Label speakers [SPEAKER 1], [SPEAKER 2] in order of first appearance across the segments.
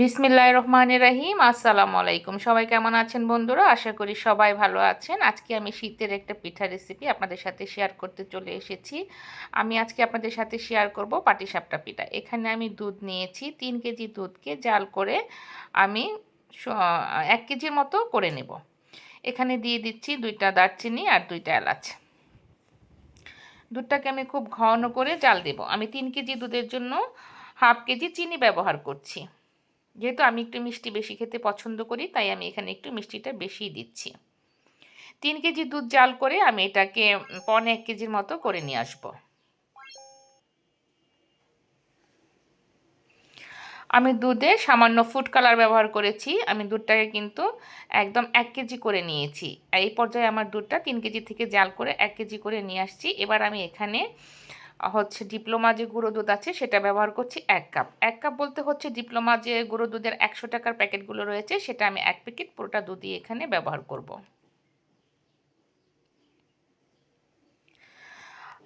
[SPEAKER 1] বিসমিল্লাহ রহমান রাহিম। আসসালামু আলাইকুম সবাই কেমন আছেন বন্ধুরা? আশা করি সবাই ভালো আছেন। আজকে আমি শীতের একটা পিঠা রেসিপি আপনাদের সাথে শেয়ার করতে চলে এসেছি। আমি আজকে আপনাদের সাথে শেয়ার করব পাটিসাপটা পিঠা। এখানে আমি দুধ নিয়েছি, তিন কেজি দুধকে জাল করে আমি এক কেজির মতো করে নেব। এখানে দিয়ে দিচ্ছি দুইটা দারচিনি আর দুইটা এলাচ। দুধটাকে আমি খুব ঘন করে জাল দেব। আমি তিন কেজি দুধের জন্য হাফ কেজি চিনি ব্যবহার করছি। যেহেতু আমি একটু মিষ্টি বেশি খেতে পছন্দ করি, তাই আমি এখানে একটু মিষ্টিটা বেশিই দিচ্ছি। তিন কেজি দুধ জাল করে আমি এটাকে পনে এক কেজির মতো করে নিয়ে আসব। আমি দুধে সামান্য ফুড কালার ব্যবহার করেছি। আমি দুধটাকে কিন্তু একদম এক কেজি করে নিয়েছি। এই পর্যায়ে আমার দুধটা তিন কেজি থেকে জাল করে এক কেজি করে নিয়ে আসছি। এবার আমি এখানে হচ্ছে ডিপ্লোমা যে গুঁড়ো দুধ আছে, সেটা ব্যবহার করছি এক কাপ। এক কাপ বলতে হচ্ছে ডিপ্লোমা যে গুঁড়ো দুধের একশো টাকার প্যাকেটগুলো রয়েছে, সেটা আমি এক প্যাকেট পুরোটা দুধই এখানে ব্যবহার করব।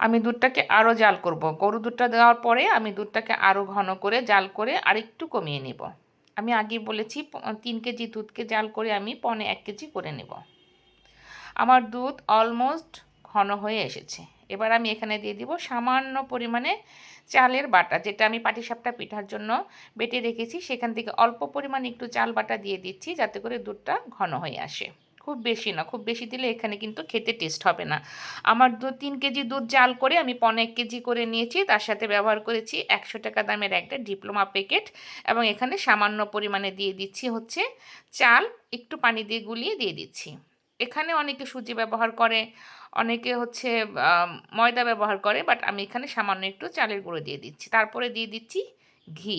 [SPEAKER 1] আমি দুধটাকে আরও জাল করব। গরু দুধটা দেওয়ার পরে আমি দুধটাকে আরও ঘন করে জাল করে আরেকটু কমিয়ে নেব। আমি আগে বলেছি তিন কেজি দুধকে জাল করে আমি পনে এক কেজি করে নেব। আমার দুধ অলমোস্ট ঘন হয়ে এসেছে। এবার আমি এখানে দিয়ে দিব সামান্য পরিমাণে চালের বাটা, যেটা আমি পাটিসাপটা পিঠার জন্য বেটে রেখেছি। সেখান থেকে অল্প পরিমাণে একটু চাল বাটা দিয়ে দিচ্ছি, যাতে করে দুধটা ঘন হয়ে আসে। খুব বেশি না, খুব বেশি দিলে এখানে কিন্তু খেতে টেস্ট হবে না। আমার দু, তিন কেজি দুধ জাল করে আমি পনেক কেজি করে নিয়েছি, তার সাথে ব্যবহার করেছি একশো টাকা দামের একটা ডিপ্লোমা প্যাকেট এবং এখানে সামান্য পরিমাণে দিয়ে দিচ্ছি হচ্ছে চাল, একটু পানি দিয়ে গুলিয়ে দিয়ে দিচ্ছি। এখানে অনেকে সুজি ব্যবহার করে, অনেকে হচ্ছে ময়দা ব্যবহার করে বাট আমি এখানে সামান্য একটু চালের গুঁড়ো দিয়ে দিচ্ছি। তারপরে দিয়ে দিচ্ছি ঘি।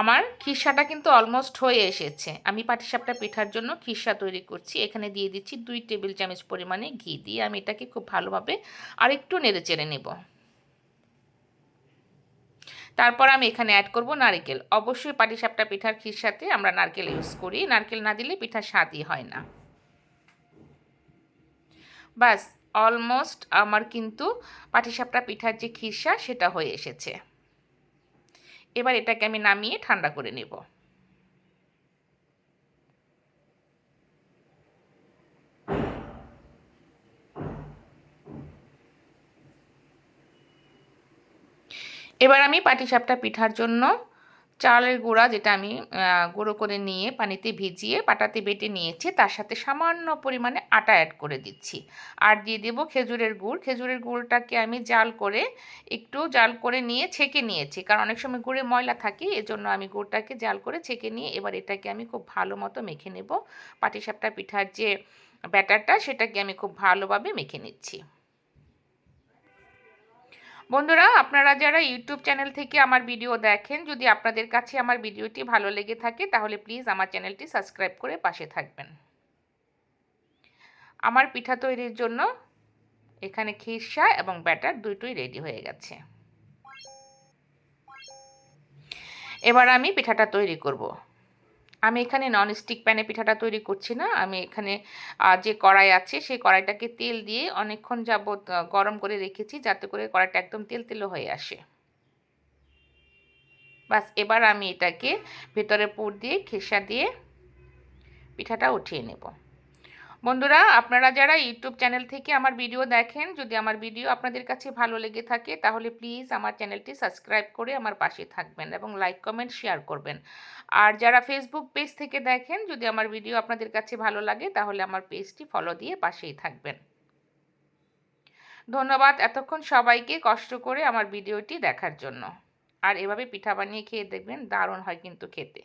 [SPEAKER 1] আমার খিসাটা কিন্তু অলমোস্ট হয়ে এসেছে। আমি পাটিসাপটা পিঠার জন্য খিসা তৈরি করছি। এখানে দিয়ে দিচ্ছি দুই টেবিল চামচ পরিমাণে ঘি দিয়ে আমি এটাকে খুব ভালোভাবে আর একটু নেড়ে চেড়ে নেব। তারপর আমি এখানে অ্যাড করব নারকেল। অবশ্যই পাটিসাপটা পিঠার ক্ষীর সাথে আমরা নারকেল ইউজ করি। নারকেল না দিলে পিঠা স্বাদই হয় না। বাস অলমোস্ট আমার কিন্তু পাটিসাপটা পিঠার যে খিরসা সেটা হয়ে এসেছে। এবার এটাকে আমি নামিয়ে ঠান্ডা করে নেব। এবার আমি পাটিসাপটা পিঠার জন্য চালের গুঁড়া যেটা আমি গুঁড়ো করে নিয়ে পানিতে ভিজিয়ে পাটাতে বেটে নিয়েছি, তার সাথে সামান্য পরিমাণে আটা অ্যাড করে দিচ্ছি। আর দিয়ে দেবো খেজুরের গুড়। খেজুরের গুড়টাকে আমি জাল করে, একটু জাল করে নিয়ে ছেঁকে নিয়েছি। কারণ অনেক সময় গুড়ে ময়লা থাকে, এজন্য আমি গুড়টাকে জাল করে ছেঁকে নিয়ে এবার এটাকে আমি খুব ভালো মতো মেখে নেব। পাটিসাপটা পিঠার যে ব্যাটারটা, সেটাকে আমি খুব ভালোভাবে মেখে নিচ্ছি। বন্ধুরা, আপনারা যারা ইউটিউব চ্যানেল থেকে আমার ভিডিও দেখেন, যদি আপনাদের কাছে আমার ভিডিওটি ভালো লেগে থাকে, তাহলে প্লিজ আমার চ্যানেলটি সাবস্ক্রাইব করে পাশে থাকবেন। আমার পিঠা তৈরির জন্য এখানে খিরসা এবং ব্যাটার দুটোই রেডি হয়ে গেছে। এবার আমি পিঠাটা তৈরি করব। আমি এখানে ননস্টিক প্যানে পিঠাটা তৈরি করছি না। আমি এখানে যে কড়াই আছে, সেই কড়াইটাকে তেল দিয়ে অনেকক্ষণ যাবৎ গরম করে রেখেছি যাতে করে কড়াইটা একদম তেল তেলো হয়ে আসে। বাস, এবার আমি এটাকে ভেতরে পুর দিয়ে খেসা দিয়ে পিঠাটা উঠিয়ে নেব। বন্ধুরা, আপনারা যারা ইউটিউব চ্যানেল থেকে আমার ভিডিও দেখেন, যদি আমার ভিডিও আপনাদের কাছে ভালো লেগে থাকে, তাহলে প্লিজ আমার চ্যানেলটি সাবস্ক্রাইব করে আমার পাশে থাকবেন এবং লাইক, কমেন্ট, শেয়ার করবেন। আর যারা ফেসবুক পেজ থেকে দেখেন, যদি আমার ভিডিও আপনাদের কাছে ভালো লাগে, তাহলে আমার পেজটি ফলো দিয়ে পাশেই থাকবেন। ধন্যবাদ এতক্ষণ সবাইকে কষ্ট করে আমার ভিডিওটি দেখার জন্য। আর এভাবে পিঠা বানিয়ে খেয়ে দেখবেন, দারুণ হয় কিন্তু খেতে।